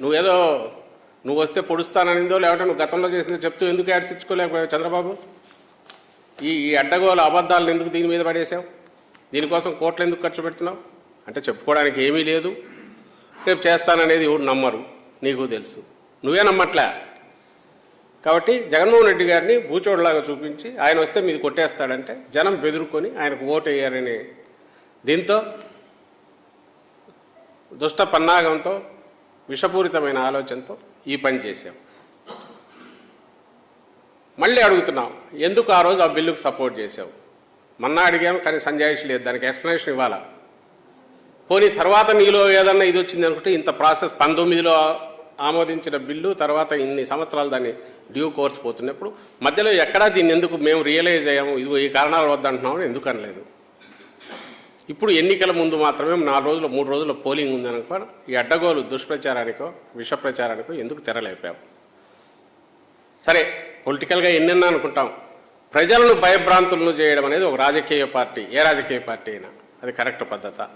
నువ్వేదో నువ్వు వస్తే పొడుస్తాననిందో లేకపోతే నువ్వు గతంలో చేసిందో చెప్తూ ఎందుకు యాడ్స్ ఇచ్చుకోలేకపోయావు చంద్రబాబు? ఈ ఈ అడ్డగోల అబద్ధాలను ఎందుకు దీని మీద పడేసావు దీనికోసం కోట్లు ఎందుకు ఖర్చు పెడుతున్నావు? అంటే చెప్పుకోవడానికి ఏమీ లేదు. రేపు చేస్తాననేది ఎవరు నమ్మరు. నీకు తెలుసు. నువ్వే నమ్మట్లే? కాబట్టి జగన్మోహన్ రెడ్డి గారిని బూచోడులాగా చూపించి ఆయన వస్తే మీది కొట్టేస్తాడంటే జనం బెదురుకొని ఆయనకు ఓటు వేయారని దీంతో దుష్ట పన్నాగంతో విషపూరితమైన ఆలోచనతో ఈ పని చేశాం. మళ్ళీ అడుగుతున్నాం ఎందుకు ఆ రోజు ఆ బిల్లుకు సపోర్ట్ చేసావు మొన్న అడిగాం కానీ సంజాయిషి లేదు దానికి ఎక్స్ప్లెనేషన్ ఇవ్వాలా? పోనీ తర్వాత నీలో ఏదన్నా ఇది వచ్చింది అనుకుంటే ఇంత ప్రాసెస్ పంతొమ్మిదిలో ఆమోదించిన బిల్లు తర్వాత ఇన్ని సంవత్సరాలు దాన్ని డ్యూ కోర్స్ పోతున్నప్పుడు మధ్యలో ఎక్కడా దీన్ని ఎందుకు మేము రియలైజ్ అయ్యాము ఇది ఈ కారణాలు వద్దంటున్నామని ఎందుకు అనలేదు? ఇప్పుడు ఎన్నికల ముందు మాత్రమే నాలుగు రోజులు మూడు రోజుల పోలింగ్ ఉందనుకో ఈ అడ్డగోలు దుష్ప్రచారానికో విష ప్రచారానికో ఎందుకు తెరలేపావు? సరే పొలిటికల్గా ఎన్నెన్నా అనుకుంటాం. ప్రజలను భయభ్రాంతులను చేయడం అనేది ఒక రాజకీయ పార్టీ ఏ రాజకీయ పార్టీ అయినా. అది కరెక్ట్ పద్ధత.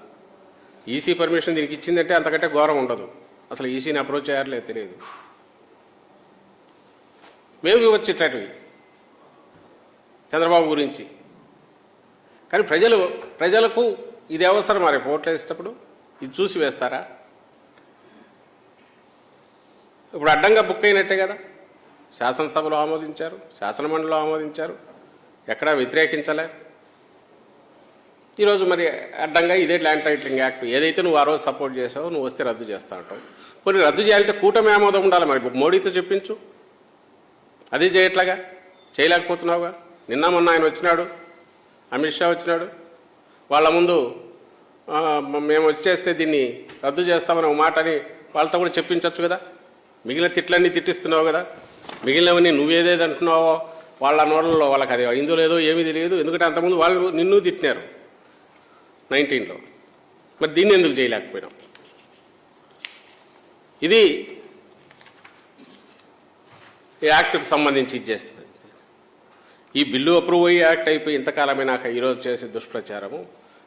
ఈసీ పర్మిషన్ దీనికి ఇచ్చిందంటే అంతకంటే ఘోరం ఉండదు. అసలు ఈసీని అప్రోచ్ చేయాలే తెలియదు. మేము ఇవ్వచ్చు చంద్రబాబు గురించి. కానీ ప్రజలు ప్రజలకు ఇది అవసరం మరి ఓట్లు వేసేటప్పుడు ఇది చూసి వేస్తారా? ఇప్పుడు అడ్డంగా బుక్ అయినట్టే కదా. శాసనసభలో ఆమోదించారు శాసనమండలిలో ఆమోదించారు ఎక్కడా వ్యతిరేకించలే. ఈరోజు మరి అడ్డంగా ఇదే ల్యాండ్ టైటిలింగ్ యాక్ట్. ఏదైతే నువ్వు ఆ రోజు సపోర్ట్ చేసావో నువ్వు వస్తే రద్దు చేస్తా అంటావు. కొన్ని రద్దు చేయాలంటే కూటమి ఆమోదం ఉండాలి మరి. మోడీతో చెప్పించు. అది చేయట్లేగా? చేయలేకపోతున్నావుగా? నిన్న మొన్న ఆయన వచ్చినాడు. అమిత్ షా వచ్చినాడు. వాళ్ళ ముందు మేము వచ్చేస్తే దీన్ని రద్దు చేస్తామని ఒక మాట అని వాళ్ళతో కూడా చెప్పించవచ్చు కదా. మిగిలిన తిట్లన్నీ తిట్టిస్తున్నావు కదా. మిగిలినవన్నీ నువ్వేదేది అంటున్నావో వాళ్ళ నోళ్ళలో వాళ్ళకి అది అయిందో లేదో ఏమీ తెలియదు. ఎందుకంటే అంతకుముందు వాళ్ళు నిన్ను తిట్టినారు నైన్టీన్లో. మరి దీన్ని ఎందుకు చేయలేకపోయినాం ఇది ఈ యాక్ట్కు సంబంధించి ఇచ్చేస్తుంది ఈ బిల్లు అప్రూవ్ అయ్యి యాక్ట్ అయిపోయి ఇంతకాలమైనాక ఈరోజు చేసే దుష్ప్రచారము.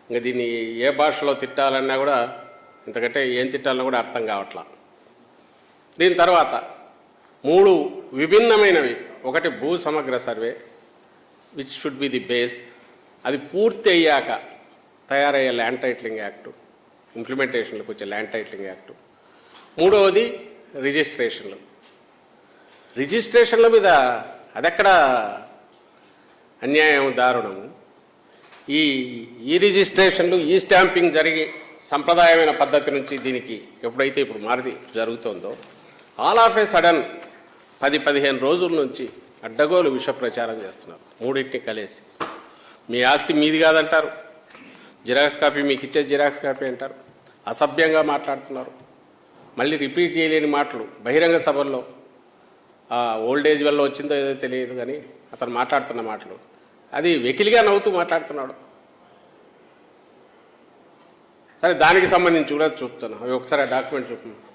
ఇంకా దీన్ని ఏ భాషలో తిట్టాలన్నా కూడా ఇంతకంటే ఏం తిట్టాలన్నా కూడా అర్థం కావట్లా. దీని తర్వాత మూడు విభిన్నమైనవి. ఒకటి భూ సమగ్ర survey which should be the base అది పూర్తి అయ్యాక తయారయ్యే ల్యాండ్ టైట్లింగ్ యాక్టు ఇంప్లిమెంటేషన్లకు వచ్చే ల్యాండ్ టైట్లింగ్ యాక్టు మూడవది రిజిస్ట్రేషన్లు రిజిస్ట్రేషన్ల మీద అదెక్కడ అన్యాయం దారుణము ఈ ఈ రిజిస్ట్రేషన్లు ఈ స్టాంపింగ్ జరిగి సంప్రదాయమైన పద్ధతి నుంచి దీనికి ఎప్పుడైతే ఇప్పుడు మారి జరుగుతుందో ఆల్ ఆఫ్ ఏ సడన్ పది పదిహేను రోజుల నుంచి అడ్డగోలు విష ప్రచారం చేస్తున్నారు. మూడింటిని కలిసి. మీ ఆస్తి మీది కాదంటారు. జిరాక్స్ కాపీ మీకు ఇచ్చే జిరాక్స్ కాపీ అంటారు. అసభ్యంగా మాట్లాడుతున్నారు. మళ్ళీ రిపీట్ చేయలేని మాటలు బహిరంగ సభల్లో ఓల్డ్ ఏజ్ వల్ల వచ్చిందో ఏదో తెలియదు కానీ అతను మాట్లాడుతున్న మాటలు. అది వెకిలిగా నవ్వుతూ మాట్లాడుతున్నాడు. సరే దానికి సంబంధించి కూడా చూపుతాను అవి ఒకసారి ఆ డాక్యుమెంట్ చూపుతున్నాను